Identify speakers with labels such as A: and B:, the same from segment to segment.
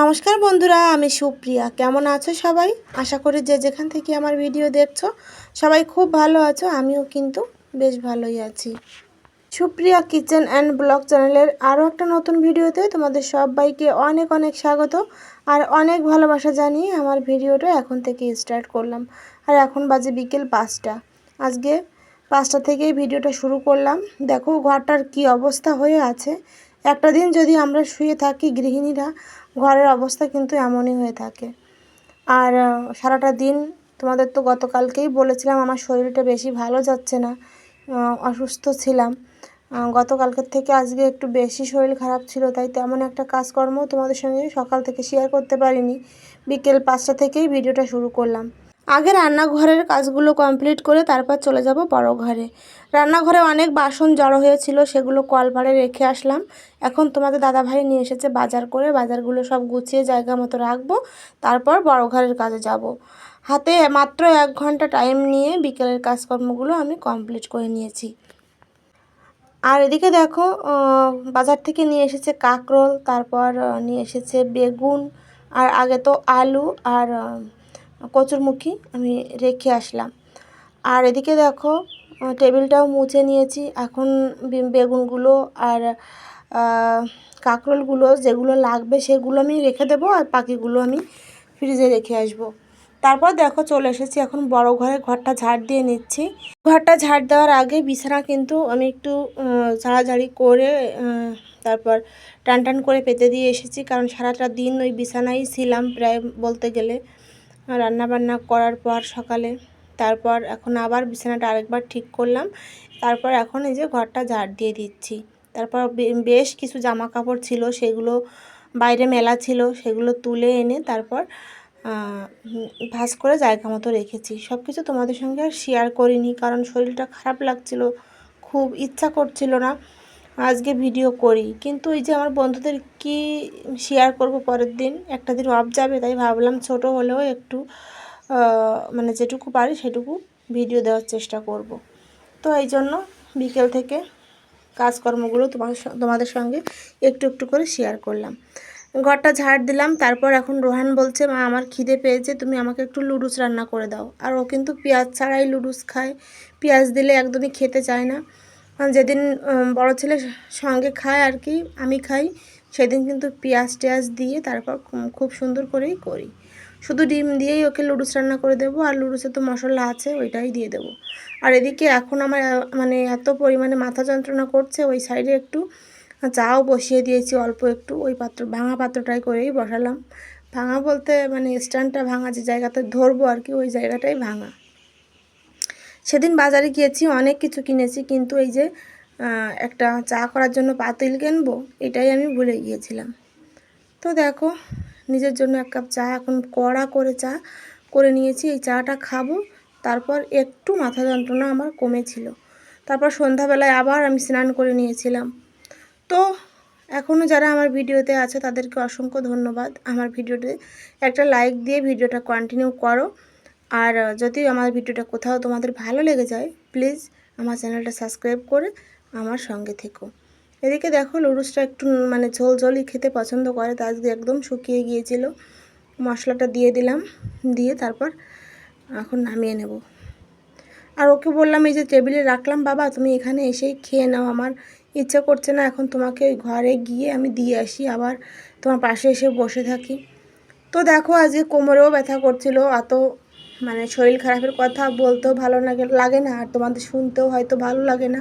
A: নমস্কার বন্ধুরা, আমি সুপ্রিয়া। কেমন আছো সবাই? আশা করি যে যেখান থেকে আমার ভিডিও দেখছ, সবাই খুব ভালো আছো, আমিও কিন্তু বেশ ভালোই আছি। সুপ্রিয়া কিচেন অ্যান্ড ব্লগ চ্যানেলের আরও একটা নতুন ভিডিওতে তোমাদের সবাইকে অনেক অনেক স্বাগত আর অনেক ভালোবাসা জানিয়ে আমার ভিডিওটা এখন থেকে স্টার্ট করলাম। আর এখন বাজে বিকেল পাঁচটা। আজকে পাঁচটা থেকেই ভিডিওটা শুরু করলাম। দেখো, ঘরটার কি অবস্থা হয়ে আছে। একটা দিন যদি আমরা শুয়ে থাকি গৃহিণীরা ঘরের অবস্থা কিন্তু এমনই হয়ে থাকে। আর সারাটা দিন তোমাদের তো গতকালকেই বলেছিলাম আমার শরীরটা বেশি ভালো যাচ্ছে না অসুস্থ ছিলাম। গতকালকের থেকে আজকে একটু বেশি শরীর খারাপ ছিল, তাই তেমন একটা কাজকর্ম তোমাদের সঙ্গে সকাল থেকে শেয়ার করতে পারিনি। বিকেল পাঁচটা থেকেই ভিডিওটা শুরু করলাম। আগে রান্নাঘরের কাজগুলো কমপ্লিট করে তারপর চলে যাব বড় ঘরে। রান্নাঘরে অনেক বাসন জড়ো হয়েছিল, সেগুলো কলপাড়ে রেখে আসলাম। এখন তোমাদের দাদাভাই নিয়ে এসেছে বাজার করে, বাজারগুলো সব গুছিয়ে জায়গা মতো রাখব, তারপর বড় ঘরের কাজে যাব। হাতে মাত্র এক ঘণ্টা টাইম নিয়ে বিকেলের কাজকর্মগুলো আমি কমপ্লিট করে নিয়েছি। আর এদিকে দেখো বাজার থেকে নিয়ে এসেছে কাঁকরোল, তারপর নিয়ে এসেছে বেগুন, আর আগে তো আলু, আর কচুরমুখী আমি রেখে আসলাম। আর এদিকে দেখো টেবিলটাও মুছে নিয়েছি। এখন বেগুনগুলো আর কাঁকরোলগুলো যেগুলো লাগবে সেগুলো আমি রেখে দেবো আর পাখিগুলো আমি ফ্রিজে রেখে আসব। তারপর দেখো চলে এসেছি, এখন বড় ঘরে ঘরটা ঝাড় দিয়ে নিচ্ছি। ঘরটা ঝাড় দেওয়ার আগে বিছানা কিন্তু আমি একটু ঝাড়াঝাড়ি করে তারপর টান টান করে পেতে দিয়ে এসেছি। কারণ সারাটা দিন ওই বিছানায় ছিলাম প্রায় বলতে গেলে। রান্না বান্না করার পর সকালে, তারপর এখন আবার বিছানাটা আরেকবার ঠিক করলাম, তারপর এখন এই যে ঘরটা ঝাড় দিয়ে দিচ্ছি। তারপর বেশ কিছু জামা কাপড় ছিল, সেগুলো বাইরে মেলা ছিল, সেগুলো তুলে এনে তারপর ভাঁজ করে জায়গা মতো রেখেছি। সব কিছু তোমাদের সঙ্গে আর শেয়ার করিনি, কারণ শরীরটা খারাপ লাগছিল, খুব ইচ্ছা করছিল না। আজকে ভিডিও করি। কিন্তু এই যে আমার বন্ধুদের কি শেয়ার করব পরের দিন? একটা দিন অফ যাবে, তাই ভাবলাম ছোট হলেও একটু মানে যেটুকু পারি সেটুকু ভিডিও দেওয়ার চেষ্টা করব। তো এই জন্য বিকেল থেকে কাজকর্মগুলো তোমার তোমাদের সঙ্গে একটু একটু করে শেয়ার করলাম। ঘরটা ঝাড় দিলাম, তারপর এখন রোহান বলছে, মা, আমার খিদে পেয়েছে, তুমি আমাকে একটু লুডুস রান্না করে দাও। আর ও কিন্তু পেঁয়াজ ছাড়াই লুডুস খায়। পেঁয়াজ দিলে একদমই খেতে চায় না। যেদিন বড় ছেলে সঙ্গে খায় আর কি, আমি খাই, সেদিন কিন্তু পেঁয়াজ টেয়াজ দিয়ে তারপর খুব সুন্দর করেই করি। শুধু ডিম দিয়েই ওকে লুডুস রান্না করে দেবো, আর লুডুসে তো মশলা আছে, ওইটাই দিয়ে দেবো। আর এদিকে এখন আমার মানে এত পরিমাণে মাথা যন্ত্রণা করছে, ওই সাইডে একটু চাও বসিয়ে দিয়েছি, অল্প একটু, ওই পাত্র, ভাঙা পাত্রটাই করেই বসালাম। ভাঙা বলতে মানে স্ট্যান্ডটা ভাঙা, যে জায়গাতে ধরবো আর কি, ওই জায়গাটাই ভাঙা। সেদিন বাজারে গিয়েছি, অনেক কিছু কিনেছি, কিন্তু এই যে একটা চা করার জন্য পাতিল কিনবো, এটাই আমি ভুলে গিয়েছিলাম। তো দেখো, নিজের জন্য এক কাপ চা, এখন কড়া করে চা করে নিয়েছি, এই চাটা খাব, তারপর একটু মাথা যন্ত্রণা আমার কমেছিল। তারপর সন্ধ্যাবেলায় আবার আমি স্নান করে নিয়েছিলাম। তো এখনও যারা আমার ভিডিওতে আছে, তাদেরকে অসংখ্য ধন্যবাদ। আমার ভিডিওতে একটা লাইক দিয়ে ভিডিওটা কন্টিনিউ করো। আর যদি আমার ভিডিওটা কোথাও তোমাদের ভালো লেগে যায় প্লিজ আমার চ্যানেলটা সাবস্ক্রাইব করে আমার সঙ্গে থেকো। এদিকে দেখো লুডুসটা একটু মানে ঝোল ঝোলই খেতে পছন্দ করে, তা আজকে একদম শুকিয়ে গিয়েছিল। মশলাটা দিয়ে দিলাম, দিয়ে তারপর এখন নামিয়ে নেব। আর ওকে বললাম, এই যে টেবিলে রাখলাম বাবা, তুমি এখানে এসেই খেয়ে নাও, আমার ইচ্ছে করছে না, এখন তোমাকে ঘরে গিয়ে আমি দিয়ে আসি, আবার তোমার পাশে এসে বসে থাকি। তো দেখো আজকে কোমরেও ব্যথা করছিল, অত মানে শরীর খারাপের কথা বলতেও ভালো লাগে লাগে না, আর তোমাদের শুনতেও হয়তো ভালো লাগে না।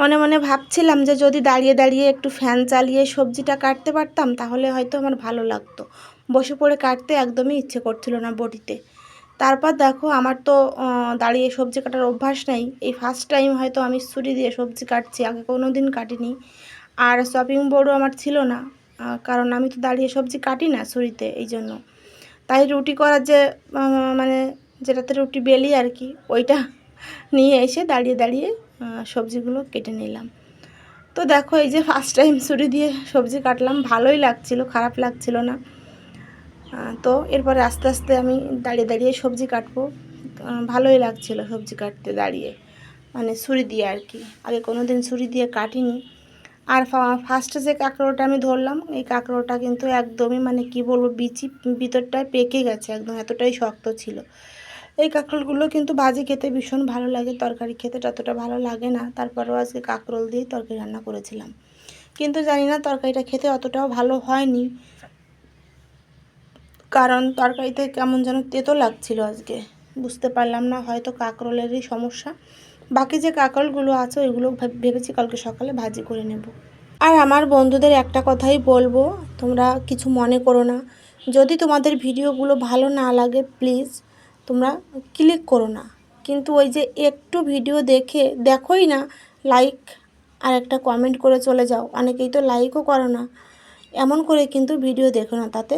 A: মনে মনে ভাবছিলাম যে যদি দাঁড়িয়ে দাঁড়িয়ে একটু ফ্যান চালিয়ে সবজিটা কাটতে পারতাম, তাহলে হয়তো আমার ভালো লাগতো। বসে পড়ে কাটতে একদমই ইচ্ছে করছিল না বটিতে তারপর দেখো, আমার তো দাঁড়িয়ে সবজি কাটার অভ্যাস নেই। এই ফার্স্ট টাইম হয়তো আমি ছুরি দিয়ে সবজি কাটছি, আগে কোনো দিন কাটিনি। আর শপিং বোর্ডও আমার ছিল না কারণ আমি তো দাঁড়িয়ে সবজি কাটি না ছুরিতে এই জন্য তাই রুটি করার যে মানে যেটাতে রুটি বেলি আর কি, ওইটা নিয়ে এসে দাঁড়িয়ে দাঁড়িয়ে সবজিগুলো কেটে নিলাম। তো দেখো এই যে ফার্স্ট টাইম ছুরি দিয়ে সবজি কাটলাম, ভালোই লাগছিল, খারাপ লাগছিল না। তো এরপরে আস্তে আস্তে আমি দাঁড়িয়ে দাঁড়িয়ে সবজি কাটবো। ভালোই লাগছিল সবজি কাটতে দাঁড়িয়ে মানে ছুরি দিয়ে আর কি। আগে কোনো দিন ছুরি দিয়ে কাটিনি। আর ফার্স্টে যে কাঁকড়োটা আমি ধরলাম, এই কাঁকড়োটা কিন্তু একদমই মানে কি বলব, বিচি ভিতরটায় পেকে গেছে, একদম এতটাই শক্ত ছিল। এই কাঁকরোলগুলো কিন্তু ভাজি খেতে ভীষণ ভালো লাগে, তরকারি খেতে ততটা ভালো লাগে না, তারপরেও আজকে কাঁকরোল দিয়ে তরকারি রান্না করেছিলাম। কিন্তু জানি না তরকারিটা খেতে অতটাও ভালো হয়নি। কারণ তরকারিতে কেমন যেন তেতো লাগছিল আজকে, বুঝতে পারলাম না হয়তো কাঁকরোলেরই সমস্যা। বাকি যে কাঁকরোলগুলো আছে ওইগুলো ভেবেছি কালকে সকালে ভাজি করে নেব। আর আমার বন্ধুদের একটা কথাই বলব, তোমরা কিছু মনে করো না। যদি তোমাদের ভিডিওগুলো ভালো না লাগে, প্লিজ তোমরা ক্লিক করো না। কিন্তু ওই যে একটু ভিডিও দেখে দেখোই না লাইক আর একটা কমেন্ট করে চলে যাও। অনেকেই তো লাইকও করো না। এমন করে কিন্তু ভিডিও দেখো না তাতে।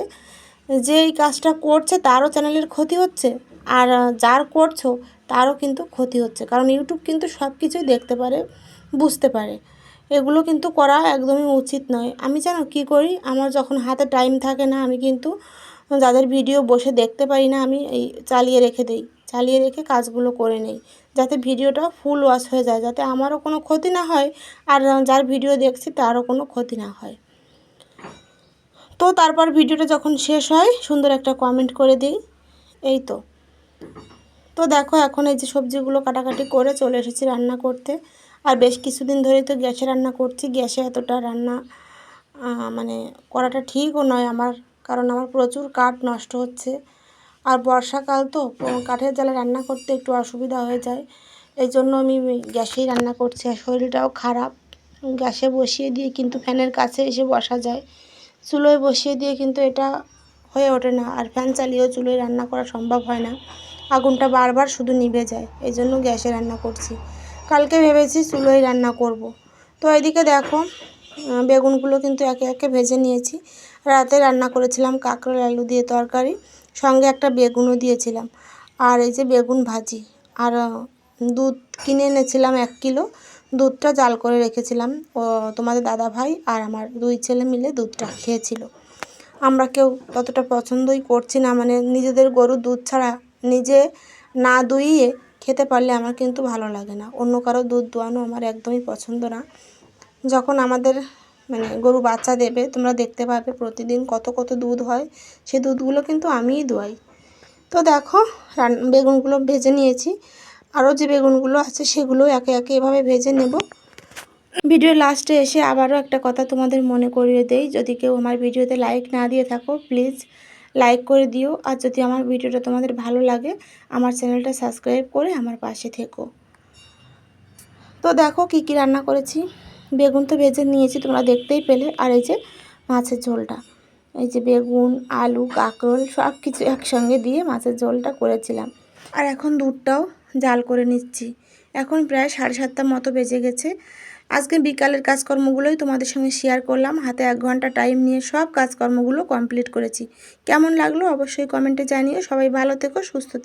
A: যে এই কাজটা করছে তারও চ্যানেলের ক্ষতি হচ্ছে আর যার করছ তারও কিন্তু ক্ষতি হচ্ছে। কারণ ইউটিউব কিন্তু সব কিছুই দেখতে পারে, বুঝতে পারে। এগুলো কিন্তু করা একদমই উচিত নয়। আমি জানো কী করি? আমার যখন হাতে টাইম থাকে না, আমি কিন্তু যাদের ভিডিও বসে দেখতে পারি না, আমি এই চালিয়ে রেখে দেই। চালিয়ে রেখে কাজগুলো করে নেই। যাতে ভিডিওটা ফুল ওয়াশ হয়ে যায়, যাতে আমারও কোনো ক্ষতি না হয় আর যার ভিডিও দেখছি তারও কোনো ক্ষতি না হয়। তো তারপর ভিডিওটা যখন শেষ হয়, সুন্দর একটা কমেন্ট করে দিই। এই তো। তো দেখো, এখন এই যে সবজিগুলো কাটাকাটি করে চলে এসেছি রান্না করতে। আর বেশ কিছুদিন ধরেই তো গ্যাসে রান্না করছি। গ্যাসে এতটা রান্না মানে করাটা ঠিকও নয় আমার। কারণ আমার প্রচুর কাঠ নষ্ট হচ্ছে। আর বর্ষাকাল তো কাঠের জালে রান্না করতে একটু অসুবিধা হয়ে যায়। এই জন্য আমি গ্যাসেই রান্না করছি আর শরীরটাও খারাপ। গ্যাসে বসিয়ে দিয়ে কিন্তু ফ্যানের কাছে এসে বসা যায়। চুলোয় বসিয়ে দিয়ে কিন্তু এটা হয়ে ওঠে না আর ফ্যান চালিয়েও চুলোয় রান্না করা সম্ভব হয় না। আগুনটা বারবার শুধু নিভে যায় এই জন্য গ্যাসে রান্না করছি। কালকে ভেবেছি চুলোয় রান্না করব। তো এদিকে দেখো বেগুনগুলো কিন্তু একে একে ভেজে নিয়েছি। রাতে রান্না করেছিলাম কাঁকড়াল আলু দিয়ে তরকারি, সঙ্গে একটা বেগুনও দিয়েছিলাম। আর এই যে বেগুন ভাজি, আর দুধ কিনে এনেছিলাম এক কিলো। দুধটা জাল করে রেখেছিলাম। ও, তোমাদের দাদা ভাই আর আমার দুই ছেলে মিলে দুধটা খেয়েছিল। আমরা কেউ ততটা পছন্দই করছি না মানে নিজেদের গরুর দুধ ছাড়া নিজে না দুইয়ে খেতে পারলে আমার কিন্তু ভালো লাগে না। অন্য কারও দুধ দোয়ানো আমার একদমই পছন্দ না। যখন আমাদের মানে গরু বাচ্চা দেবে, তোমরা দেখতে পাবে প্রতিদিন কত কত দুধ হয়। সে দুধগুলো কিন্তু আমিই দোয়াই। তো দেখো বেগুনগুলো ভেজে নিয়েছি। আরও যে বেগুনগুলো আছে সেগুলো একে একে এভাবে ভেজে নেব। ভিডিও লাস্টে এসে আবারও একটা কথা তোমাদের মনে করিয়ে দেই। যদি কেউ আমার ভিডিওতে লাইক না দিয়ে থাকো প্লিজ লাইক করে দিও। আর যদি আমার ভিডিওটা তোমাদের ভালো লাগে, আমার চ্যানেলটা সাবস্ক্রাইব করে আমার পাশে থেকো। তো দেখো কি কি রান্না করেছি। বেগুন তো ভেজে নিয়েছি, তোমরা দেখতেই পেলে। আর এই যে মাছের ঝোলটা। এই যে বেগুন, আলু, কাঁকরোল সব কিছু একসঙ্গে দিয়ে মাছের ঝোলটা করেছিলাম। আর এখন দুধটাও জাল করে নিচ্ছি। এখন প্রায় সাড়ে সাতটার মতো বেজে গেছে। আজকে বিকালের কাজকর্মগুলোই তোমাদের সঙ্গে শেয়ার করলাম। হাতে এক ঘণ্টা টাইম নিয়ে সব কাজকর্মগুলো কমপ্লিট করেছি। কেমন লাগল অবশ্যই কমেন্টে জানিও। সবাই ভালো থেকো, সুস্থ